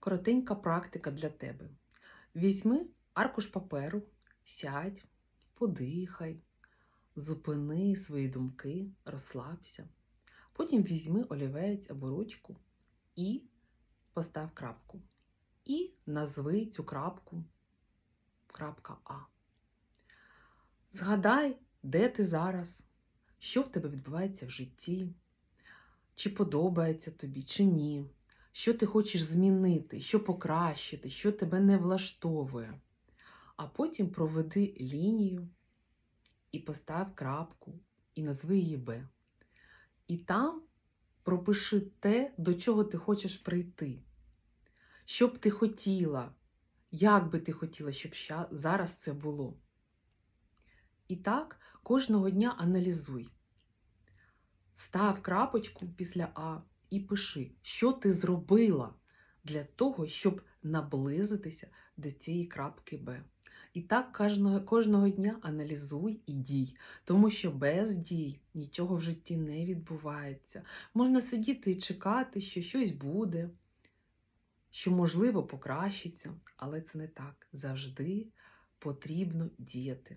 Коротенька практика для тебе. Візьми аркуш паперу, сядь, подихай, зупини свої думки, розслабся. Потім візьми олівець або ручку і постав крапку. І назви цю крапку крапка А. Згадай, де ти зараз, що в тебе відбувається в житті, чи подобається тобі, чи ні, що ти хочеш змінити, що покращити, що тебе не влаштовує. А потім проведи лінію і постав крапку, і назви її Б. І там пропиши те, до чого ти хочеш прийти. Що б ти хотіла, як би ти хотіла, щоб зараз це було. І так кожного дня аналізуй. Став крапочку після А і пиши, що ти зробила для того, щоб наблизитися до цієї крапки Б. І так кожного, кожного дня аналізуй і дій, тому що без дій нічого в житті не відбувається. Можна сидіти і чекати, що щось буде, що можливо покращиться, але це не так. Завжди потрібно діяти.